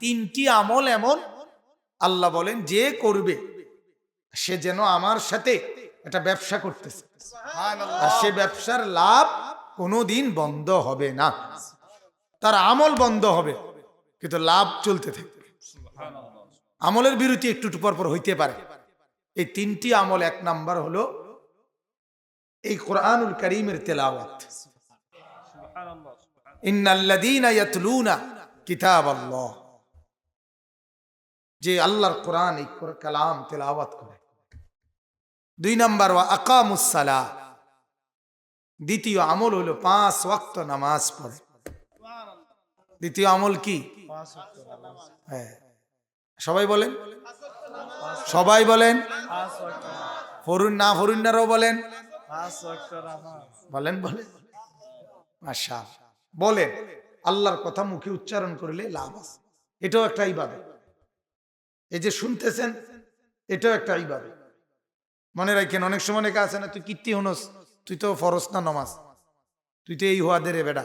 তিনটি আমল এমন আল্লাহ বলেন যে করবে সে যেন আমার সাথে একটা ব্যবসা করতেছে। আর সে ব্যবসার লাভ কোনোদিন বন্ধ হবে না। তার আমল বন্ধ হবে কিন্তু লাভ চলতে থাকবে। আমলের বিরতি একটু একটু পর হইতে পারে। এই তিনটি আমল এক নাম্বার হলো এই কোরআনুল করিমের তেলাওয়াত। ইন্নাল্লাযীনা ইয়াতলুনা কিতাবাল্লাহ। যে আল্লাহর কোরআন এই কালাম, তেলাওয়াত করে। দুই নাম্বার, ওয়া আকামুস সালাহ দ্বিতীয় আমল হলো পাঁচ ওয়াক্ত নামাজ পড়ে। দ্বিতীয় আমল কি? হ্যাঁ। সবাই বলেন? সবাই বলেন? ফরুন, না ফরুন্নারাও বলেন? বলেন বলেন। আশা বলেন, আল্লাহর কথা মুখে উচ্চারণ করলে লাভ আছে। এটাও একটা ইবাদত। এই যে শুনতেছেন, এটাও একটা ইবাদত। মনে রাখেন, অনেক সময় অনেকে আছে না, তুই কীর্তি হনস, তুই তো ফরস না নমাজ। তুই তো এই হওয়াদের রে বেটা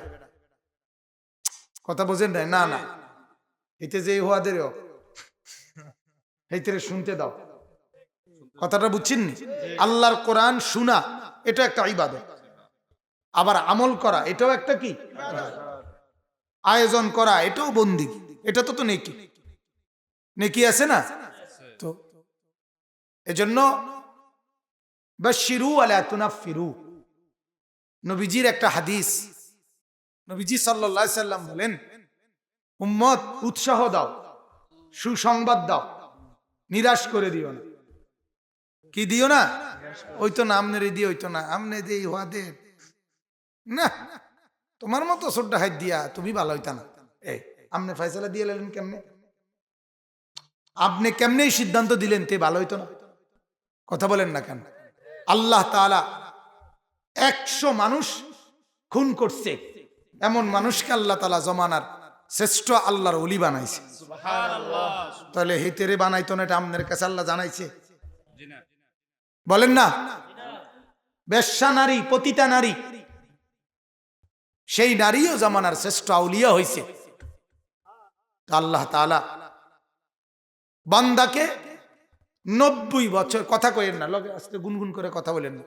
কথা বোঝেন নাই? না না। এতে যে এই হওয়াদের এইতে শুনতে দাও। কথাটা বুঝছেন নি? আল্লাহর কোরআন শোনা, এটা একটা ইবাদত। আবার আমল করা, এটাও একটা কি? আয়োজন করা, এটাও বন্দি এটা তো তো নেকি? নেকি আছে না? তো এজন্য বাশিরু আলা তুনাফিরু নবীজির একটা হাদিস। নবীজি সাল্লাল্লাহু সাল্লাম বলেন, উম্মত, উৎসাহ দাও, সুসংবাদ দাও, নিরাশ করে দিও না। কি দিও না? ওই তো না আমনের দিয়ে ওই তো না, আমনে দিয়ে হওয়াদের না, তোমার মতো ছোট্ট হাত দিয়া তুমি ভালো হইতা না। এই আপনি ফয়সালা দিয়ে এলেন কেমনে? আপনি কেমনে এই সিদ্ধান্ত দিলেন? তে ভালো হইতো না। কথা বলেন না কেন? আল্লাহ তাআলা একশো মানুষ খুন করছে। এমন মানুষকে আল্লাহ তালা জমানার শ্রেষ্ঠ আল্লাহর অলি বানাইছে। তাহলে হেতেরে বানাইতো না এটা আপনার কাছে আল্লাহ জানাইছে? বলেন না? বেশ্যা নারী পতিতা নারী সেই নারীও জামানার শ্রেষ্ঠ আউলিয়া হয়েছে আল্লাহ তাআলা বান্দাকে নব্বই বছর, কথা কইেন না, লগে আজকে গুনগুন করে কথা বলেন না।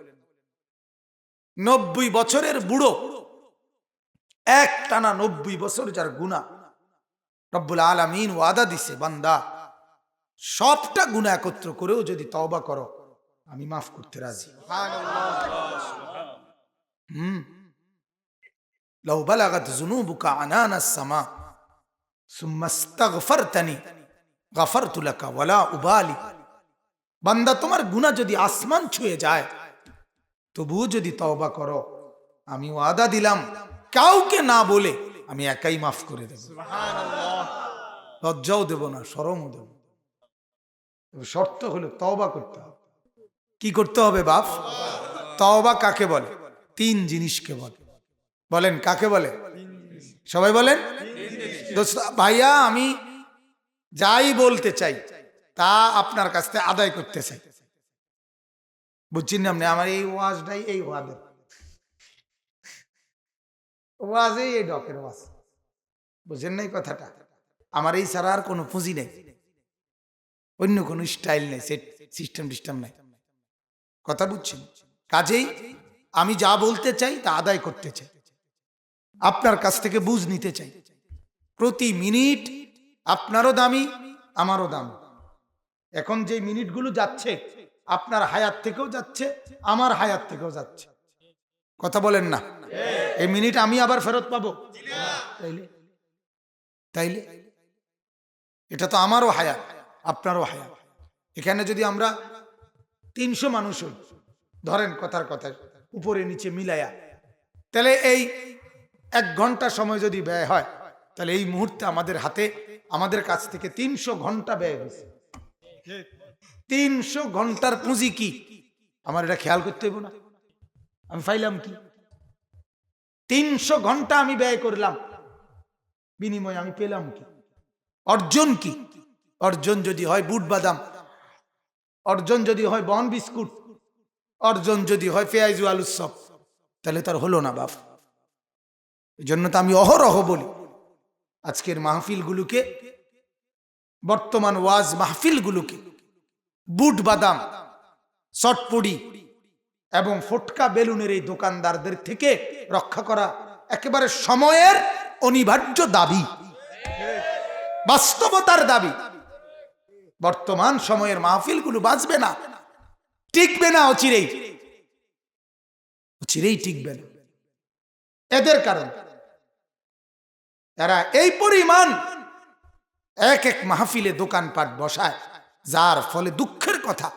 নব্বই বছরের বুড়ো এক টানা নব্বই বছর যার গুণা রব্বুল আলমিন ওয়াদা দিছে, বান্দা, সবটা গুণা একত্র করেও যদি তওবা করো, আমি মাফ করতে রাজি। হুম। বুকা বালাগাত জুনুবুকা আনানাস সামা সুম্মাস্তাগফারতানি গাফার তুলাকা ওয়ালা উবালি। বান্দা তোমার গুণা যদি আসমান ছুঁয়ে যায় তবুও যদি তওবা করো আমি ওয়াদা দিলাম কাউকে না বলে আমি একাই মাফ করে দেব। লজ্জাও দেব না শরমও দেব শর্ত হলো তওবা করতে হবে। কি করতে হবে বাপ? তওবা কাকে বলে? তিন জিনিসকে বলে। বলেন কাকে বলে? সবাই বলেন? ভাইয়া আমি যাই বলতে চাই, তা আপনার কাছ থেকে আদায় করতে চাই। বুঝছেন না আপনি? আমার এই ওয়াজটাই এই ওয়াজের। ওয়াজেই এই ডকের ওয়াজ। বুঝেন নাই কথাটা? আমার এই ছাড়া আর কোনো পুঁজি নেই। অন্য কোনো স্টাইল নেই, সেট, সিস্টেম টিস্টেম নাই। কথা বুঝছেন? কাজেই আমি যা বলতে চাই, তা আদায় করতে চাই। আপনার কাছ থেকে বুঝ নিতে চাই। প্রতি মিনিট আপনারও দামি, আমারও দাম। এখন যে মিনিটগুলো যাচ্ছে, আপনার হায়াত থেকেও যাচ্ছে, আমার হায়াত থেকেও যাচ্ছে। কথা বলেন না। এই মিনিট আমি আবার ফেরত পাবো? তাইলে? তাইলে? এটা তো আমারও হায়াত, আপনারও হায়াত। এখানে যদি আমরা তিনশো মানুষ ধরেন কথার কথা, উপরে নিচে মিলাইয়া তাহলে এই এক ঘণ্টা সময় যদি ব্যয় হয় তাহলে এই মুহূর্তে আমাদের হাতে আমাদের কাছ থেকে তিনশো ঘণ্টা ব্যয় হয়েছে। তিনশো ঘণ্টার পুঁজি কি? আমার এটা খেয়াল করতে হইব না। আমি পাইলাম কি? তিনশো ঘণ্টা আমি ব্যয় করলাম। বিনিময়ে আমি পেলাম কি? অর্জন কি? অর্জন যদি হয় বুট বাদাম। অর্জন যদি হয় বন বিস্কুট। অর্জন যদি হয় পেঁয়াজু আলুর সব তাহলে তার হলো না বাপ। এই জন্য তো আমি অহরহ বলি। আজকের মাহফিলগুলোকে, বর্তমান ওয়াজ মাহফিলগুলোকে, বুট বাদাম চটপুড়ি এবং ফটকা বেলুনের এই দোকানদারদের থেকে রক্ষা করা একেবারে সময়ের অনিবার্য দাবি, বাস্তবতার দাবি। বর্তমান সময়ের মাহফিলগুলো বাঁচবে না, টিকবে না অচিরেই অচিরেই টিকবে না। এদের কারণ এরা এই পরিমাণ এক এক মাহফিলে দোকানপাট বসায় যার ফলে দুঃখের কথা।